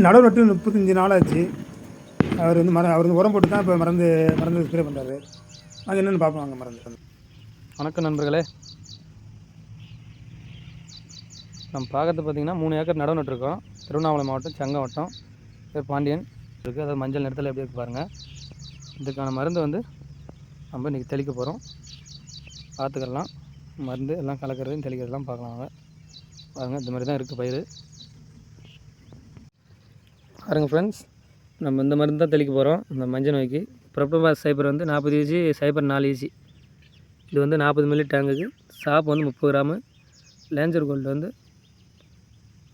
நடவு நட்டு முப்பத்தஞ்சு நாள் ஆச்சு அவர் வந்து மர அவர் வந்து உரம் போட்டு தான் இப்போ மருந்து மருந்து ஸ்ப்ரே பண்ணுறாரு அது என்னென்னு பார்ப்போம் அங்கே மருந்து வணக்கம் நண்பர்களே. நம்ம பார்க்கறது பார்த்திங்கன்னா மூணு ஏக்கர் நடவு நட்டுருக்கோம் திருவண்ணாமலை மாவட்டம் சங்கம் வட்டம் பேர் பாண்டியன் இருக்குது அதாவது மஞ்சள் நிறத்தில் எப்படி இருக்கு பாருங்கள் இதுக்கான மருந்து வந்து நம்ம இன்றைக்கி தெளிக்க போகிறோம் பார்த்துக்கலாம் மருந்து எல்லாம் கலக்கிறதையும் தெளிக்கிறதெல்லாம் பார்க்கலாம் பாருங்கள் இந்த மாதிரி தான் இருக்குது பயிர் பாருங்க ஃப்ரெண்ட்ஸ் நம்ம இந்த மருந்து தான் தெளிக்க போகிறோம் இந்த மஞ்சள் நோய்க்கு. ப்ரொப்பபாஸ் சைபர் வந்து நாற்பது ஏஜி சைபர் நாலு ஏஜி இது வந்து நாற்பது மில்லி டேங்குக்கு சாப் வந்து முப்பது கிராமு லேஞ்சர் கோல்டு வந்து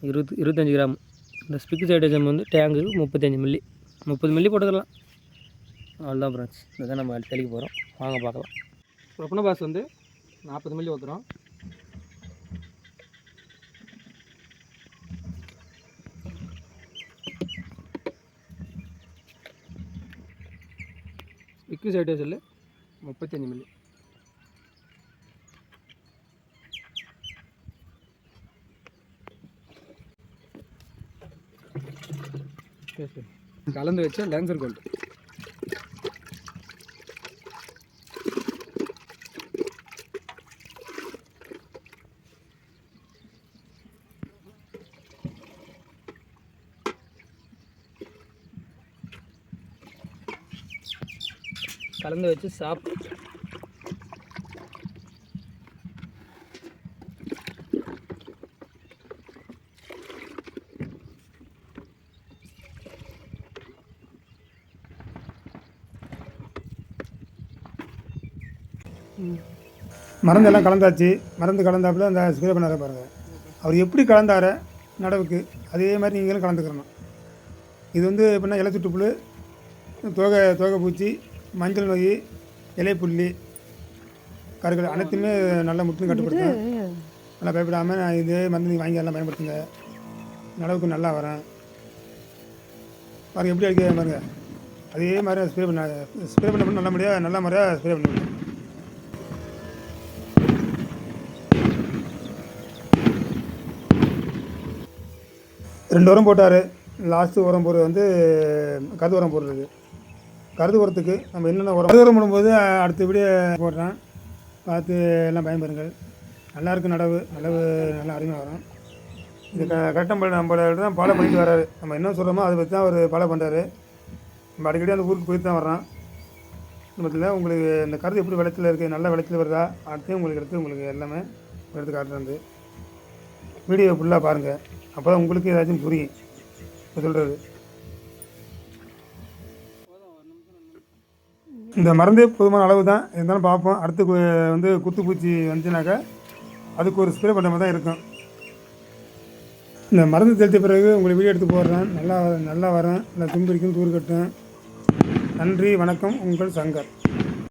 இருபது இருபத்தஞ்சி கிராம் இந்த ஸ்பிக் சைடேஜம் வந்து டேங்குக்கு முப்பத்தஞ்சு மில்லி முப்பது மில்லி போட்டுக்கலாம். அவ்வளோதான் ஃப்ரெண்ட்ஸ் இதுதான் நம்ம தெளிக்க போகிறோம் வாங்க பார்க்கலாம். ப்ரொப்பனபாஸ் வந்து நாற்பது மில்லி ஊற்றுறோம் ஸ்பிக்கு മുപ്പത്തഞ്ച് முப்பத்தஞ்சு மில்லி கலந்து வச்ச லேன்சர் கோல்டு கலந்து வச்சு சாப் மருந்து எல்லாம் கலந்தாச்சு. மருந்து கலந்தாப்புல அந்த சூரிய பண்ணார பாருங்கள் அவர் எப்படி கலந்தார? நடவுக்கு. அதே மாதிரி நீங்களும் கலந்துக்கிறணும் இது வந்து எப்படின்னா இலை சுட்டுப்புழு தோகை தோகை பூச்சி மஞ்சள் நோய் இலைப்புள்ளி கருக்கள் அனைத்துமே நல்லா முற்றிலும் கட்டுப்படுத்தும் நல்லா பயப்படாமல் இதே மருந்து வாங்கி எல்லாம் பயன்படுத்துங்க. நடவுக்கு நல்லா வரேன் பாருங்கள் எப்படி அடிக்க பாருங்க. அதே மாதிரி ஸ்ப்ரே பண்ண ஸ்ப்ரே பண்ண நல்ல முறையாக நல்ல முறையாக ஸ்ப்ரே பண்ணுங்க ரெண்டு உரம் போட்டார். லாஸ்ட்டு உரம் போடுறது வந்து கருது உரம் போடுறது. கருது உரத்துக்கு நம்ம என்னென்ன உரம் கருது உரம் போடும்போது வீடியோ போடுறேன். பார்த்து எல்லாம் பயன்பெறுங்கள். நல்லாயிருக்கு நடவு. நடவு நல்லா அருமையாக வரும். இது க கரெக்டாக நம்மளை தான் ஃபாலோ பண்ணிட்டு வராரு. நம்ம என்ன சொல்கிறோமோ அதை பற்றி தான் அவர் ஃபாலோ பண்ணுறாரு நம்ம அடிக்கடி அந்த ஊருக்கு போயிட்டு தான் வர்றோம். மொத்தத்தில் உங்களுக்கு இந்த கருது எப்படி விளைச்சல் இருக்குது நல்ல விளைச்சல் வருதா? அடுத்து உங்களுக்கு எடுத்து உங்களுக்கு எல்லாமே எடுத்து காட்டுறது வீடியோ ஃபுல்லாக பாருங்கள் அப்போ தான் உங்களுக்கு ஏதாச்சும் புரியும். இப்போ சொல்கிறது இந்த மருந்து போதுமான அளவு தான் இருந்தாலும் பார்ப்போம். அடுத்து வந்து குத்துப்பூச்சி வந்துச்சுனாக்கா அதுக்கு ஒரு ஸ்ப்ரே பண்ணுற மாதிரி தான் இருக்கும். இந்த மருந்து தெளித்த பிறகு உங்களுக்கு வீடியோ எடுத்து போடுறேன். நல்லா நல்லா வரேன். நல்லா தும்பிடிக்கும் தூர் கட்டும். நன்றி வணக்கம். உங்கள் சங்கர்.